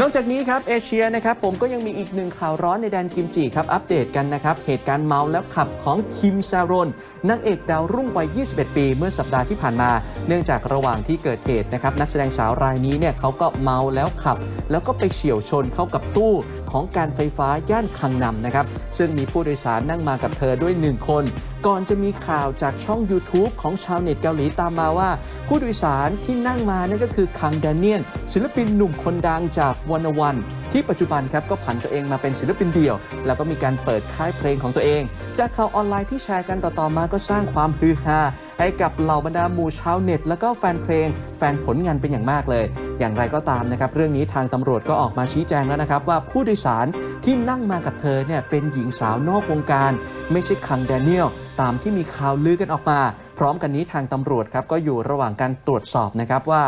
นอกจากนี้ครับเอเชียนะครับผมก็ยังมีอีกหนึ่งข่าวร้อนในแดนกิมจิครับอัปเดตกันนะครับเหตุการณ์เมาแล้วขับของคิมซารอนนางเอกดาวรุ่งวัย 21 ปี เมื่อสัปดาห์ที่ผ่านมา เนื่องจากระหว่างที่เกิดเหตุนะครับนักแสดงสาวรายนี้เนี่ยเขาก็เมาแล้วขับ แล้วก็ไปเฉี่ยวชนเข้ากับตู้ ของการไฟฟ้าย่านคังนำนะครับ ซึ่งมีผู้โดยสารนั่งมากับเธอด้วยหนึ่งคน ก่อนจะมีข่าวจากช่อง YouTube ของชาวเน็ตเกาหลีตามมาว่า ผู้โดยสารที่นั่งมานั่นก็คือคังแดเนียน ศิลปินหนุ่มคนดังจากวันวันที่ปัจจุบันครับก็ผันตัวเองมาเป็นศิลปินเดี่ยว แล้วก็มีการเปิดค่ายเพลงของตัวเอง จากข่าวออนไลน์ที่แชร์กันต่อๆมาก็สร้างความฮือฮา ให้กับเหล่าบรรดาหมู่ชาวเน็ต แล้วก็แฟนเพลง แฟนผลงานเป็นอย่างมากเลย อย่างไรก็ตามนะครับ เรื่องนี้ทางตำรวจก็ออกมาชี้แจงแล้วนะครับ ว่าผู้โดยสารที่นั่งมากับเธอเนี่ยเป็นหญิงสาวนอกวงการ ไม่ใช่คังแดเนียลตามที่มีข่าวลือกันออกมา พร้อมกันนี้ทางตำรวจครับก็อยู่ระหว่างการตรวจสอบนะครับว่า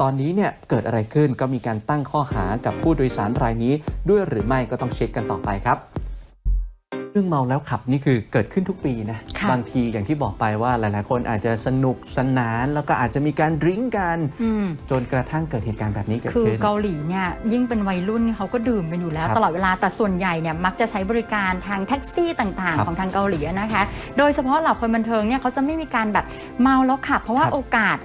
ตอนนี้เนี่ยเกิดอะไรขึ้นก็มีการตั้งข้อหากับผู้โดยสารรายนี้ด้วยหรือไม่ก็ต้องเช็คกันต่อไปครับ รื่องเมาแล้วขับนี่คือเกิดขึ้นทุกปีนะค่ะบางทีอย่างที่บอกไปว่าหลาย ๆ คนอาจจะสนุกสนาน แล้วก็อาจจะมีการดริ้งกันอืมจนกระทั่งเกิดเหตุการณ์แบบนี้เกิดคือขึ้นเกาหลีเนี่ยยิ่งเป็นวัยรุ่นนี่เขาก็ดื่มกันอยู่แล้วครับตลอดเวลาแต่ส่วนใหญ่เนี่ยมักจะใช้บริการทางแท็กซี่ต่างครับๆของทางเกาหลีนะคะ โดยเฉพาะเหล่าคนบันเทิงเนี่ยเขาจะไม่มีการแบบเมาแล้วขับ เพราะว่าครับโอกาส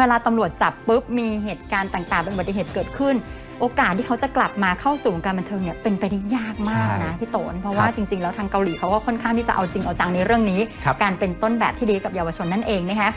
เวลาตำรวจจับปุ๊บมีเหตุการณ์ต่าง ๆ เป็นอุบัติเหตุเกิดขึ้น โอกาสที่เขาจะกลับมาเข้าสู่วงการบันเทิงเนี่ยเป็นไปได้ยากมากนะพี่โตนเพราะว่าครับจริง ๆ แล้วทางเกาหลีเขาก็ค่อนข้างที่จะเอาจริงเอาจังในเรื่องนี้ครับการเป็นต้นแบบที่ดีกับเยาวชนนั่นเองนะคะ